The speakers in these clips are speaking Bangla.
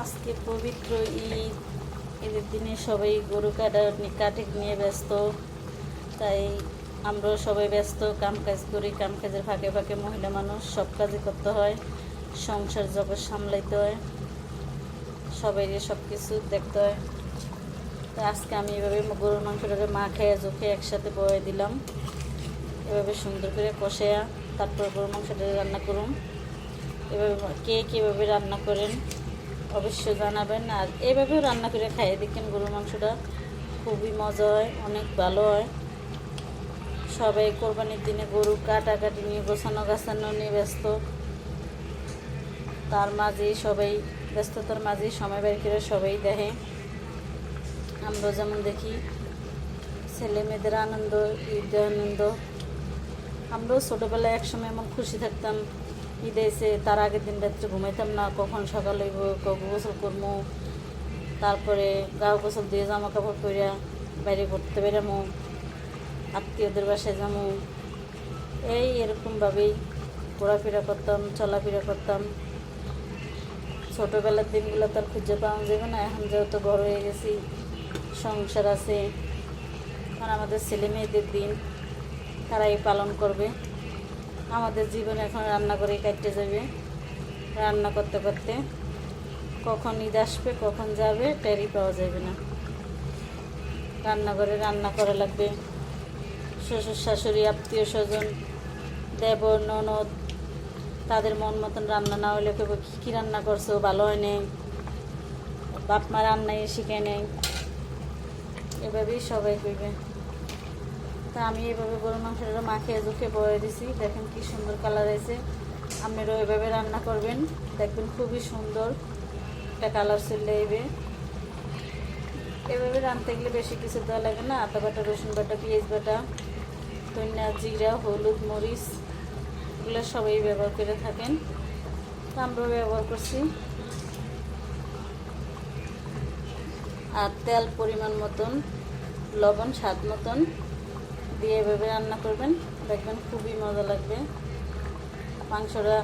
আজকে পবিত্র ঈদ। ঈদের দিনে সবাই গরু কাটা কাটে নিয়ে ব্যস্ত। তাই আমরাও সবাই ব্যস্ত কাম কাজ করি কাম কাজের ফাঁকে ফাঁকে মহিলা মানুষ, সব কাজই করতে হয়, সংসার জগৎ সামলাইতে হয়, সবাইকে সব কিছু দেখতে হয়। তো আজকে আমি এভাবে গরুর মাংসটাকে মা খেয়ে চোখে একসাথে বয়ে দিলাম। এভাবে সুন্দর করে কষায়া তারপর গরুর মাংসটা রান্না করুন এভাবে কে কীভাবে রান্না করেন অবশ্যই জানাবেন। আর এভাবেও রান্না করে খাইয়ে দেখেন গরুর মাংসটা খুবই মজা হয়, অনেক ভালো হয়। সবাই কোরবানির দিনে গরু কাটাকাটি নিয়ে, গোছানো গাছানো নিয়ে ব্যস্ত। তার মাঝেই সবাই ব্যস্ততার মাঝেই সময় বের করে সবাই দেখে। আমরা যেমন দেখি, ছেলে মেয়েদের আনন্দ, ঈদের আনন্দ। আমরাও ছোটোবেলায় একসময় এমন খুশি থাকতাম ঈদে এসে তার আগের দিন রাত্রে ঘুমাইতাম না, কখন সকালে গোসল করব তারপরে গাও গোসল দিয়ে জামা কাপড় পরিয়া বাইরে ঘুরতে বেরামো আত্মীয়দের বাসায় যাব এই এরকমভাবেই ঘোরাফেরা করতাম, চলাফেরা করতাম। ছোটোবেলার দিনগুলো তো আর খুঁজে পাওয়া যাবে না, এখন যেহেতু বড় হয়ে গেছি, সংসার আছে। এখন আমাদের ছেলে মেয়েদের দিন তারাই পালন করবে। আমাদের জীবন এখন রান্না করে কাটতে যাবে। রান্না করতে করতে কখন ঈদ আসবে, কখন যাবে, টেরই পাওয়া যাবে না। রান্নাঘরে রান্না করা লাগবে। শ্বশুর, শাশুড়ি, আত্মীয় স্বজন, দেবর, ননদ, তাদের মন মতন রান্না না হলে কেউ কী কী রান্না করছ? ভালো হয় নেই? বাপ মা রান্নাই শিখে নেই। এভাবেই সবাই করবে তা আমি এভাবে গরু মাংসটা মাখিয়ে জুখে বয়ে দিছি। দেখেন কি সুন্দর কালার হয়েছে। আপনারাও এভাবে রান্না করবেন। দেখবেন খুবই সুন্দর একটা কালার চলে এবে এভাবে রাঁধতে গেলে বেশি কিছু দেওয়া লাগে না। আদা বাটা, রসুন বাটা, পেঁয়াজ বাটা, ধনিয়া জিরা, হলুদ, মরিচ, এগুলো সবাই ব্যবহার করে থাকেন। তা আমরাও ব্যবহার করছি। আর তেল পরিমাণ মতন, লবণ, স্বাদ মতন। দিয়ে এভাবে রান্না করবেন। দেখবেন খুবই মজা লাগবে। মাংসটা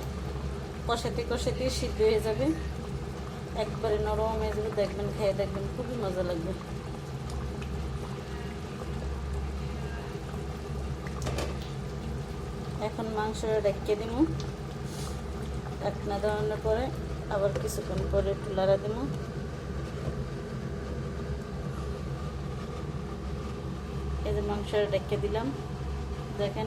কষাতে কষাতে সিদ্ধ হয়ে যাবে। একবারে নরম হয়ে যাবে। দেখবেন, খেয়ে দেখবেন খুবই মজা লাগবে। এখন মাংসটা ডেকে দিব। ঢাকনা দেওয়ানোর পরে আবার কিছুক্ষণ পরে একটু লাড়া দিব। এই রেখে দিলাম। দেখেন।